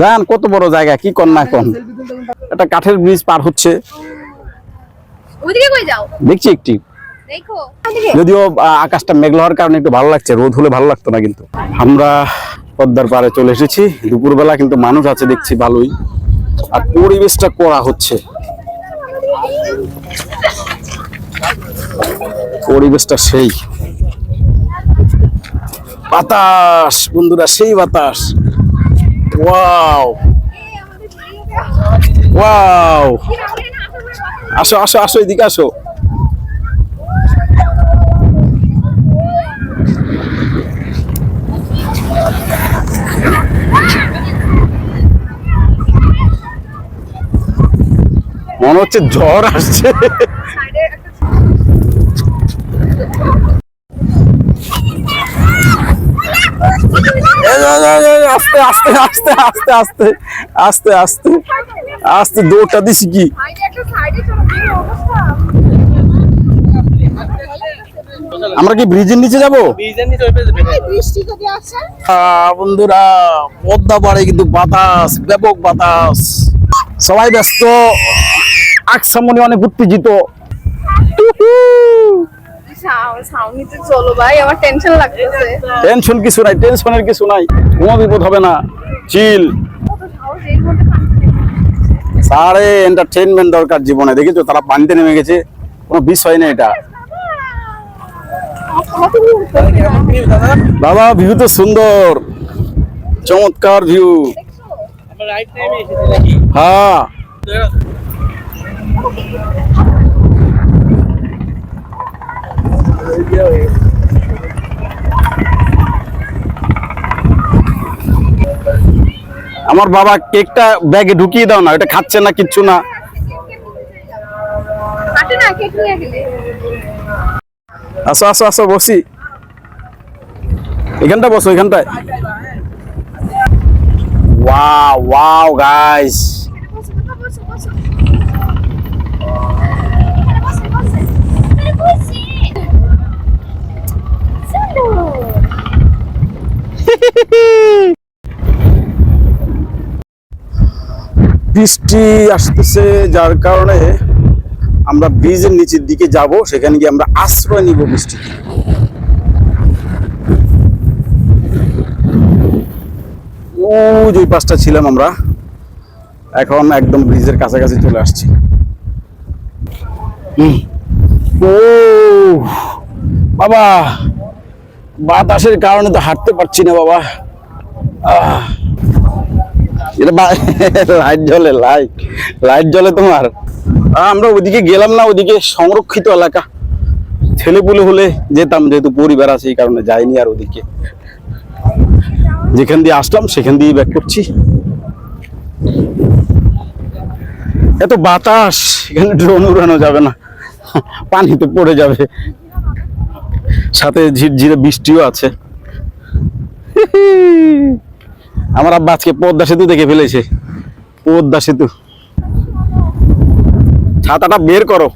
যান কত বড় জায়গা কি কর না কোন একটা কাঠের ব্রিজ পার হচ্ছে। ওইদিকে কই যাও? দেখছি একটি। যদিও আকাশটা মেঘলা হওয়ার কারণে একটু ভালো লাগছে রোদ হলে ভালো লাগতো না কিন্তু। আমরা পদ্মার পাড়ে চলে এসেছি। দুপুরবেলা কিন্তু মানুষ আছে দেখছি ভালোই। আর পরিবেশটা করা হচ্ছে। পরিবেশটা সেই। বাতাস, বন্ধুরা, সেই বাতাস। ওয়াও। ওয়াও। আসো আসো আসো, এদিকে আসো। মনে হচ্ছে ঝড় আসছে এই, এই, এই, এই, আস্তে আস্তে আস্তে আস্তে আস্তে আস্তে আস্তে আস্তে দৌড়টা দিছি কি? আমরা কি ব্রিজের নিচে যাব? বন্ধুরা, পদ্মা পাড়ে কিন্তু বাতাস, ব্যাপক বাতাস। সবাই ব্যস্ত আকসামনি অনেক উত্তেজিত চলো ভাই আমার টেনশন লাগতেছে। টেনশন কিছু নাই টেনশনের কিছু নাই। কোনো বিপদ হবে না। চিল সারে এন্টারটেইনমেন্ট দরকার জীবনে। দেখেছ তারা পানিতে নেমে গেছে। কোনো বিষয় না এটা। বাবা ভিউ তো সুন্দর। চমৎকার ভিউ হ্যাঁ। আমার বাবা কেকটা ব্যাগে ঢুকিয়ে দাও না এটা খাচ্ছে না কিচ্ছু না। আসো আসো। আসো বসি। এখানটা বসো এখানটায়। ওয়াও ওয়াও গাইস বৃষ্টি আসতেছে যার কারণে আমরা ব্রিজের নিচের দিকে যাব সেখানে গিয়ে আমরা আশ্রয় নিব বৃষ্টি। ওই পাশটা ছিলাম আমরা এখন একদম ব্রিজের কাছাকাছি চলে আসছি। ও বাবা বাতাসের কারণে তো হাঁটতে পারছি না বাবা আহ লাইট জ্বলে, লাইট। লাইট জ্বলে তোমার? আমরা ওদিকে গেলাম না ওদিকে সংরক্ষিত এলাকা। ছেলেপুলে হলে যেতাম, যেহেতু পরিবার আছে, এই কারণে যাইনি আর ওদিকে যেখান দিয়ে আসলাম, সেখান দিয়ে ব্যাক করছি। এত বাতাস, এখানে ড্রোন উড়ানো যাবে না। পানিতে পড়ে যাবে। সাথে ঝিরঝিরে বৃষ্টিও আছে। আমার আব্বা আজকে পদ্মা সেতু দেখে ফেলেছে। পদ্মা সেতু। ছাতাটা বের করো।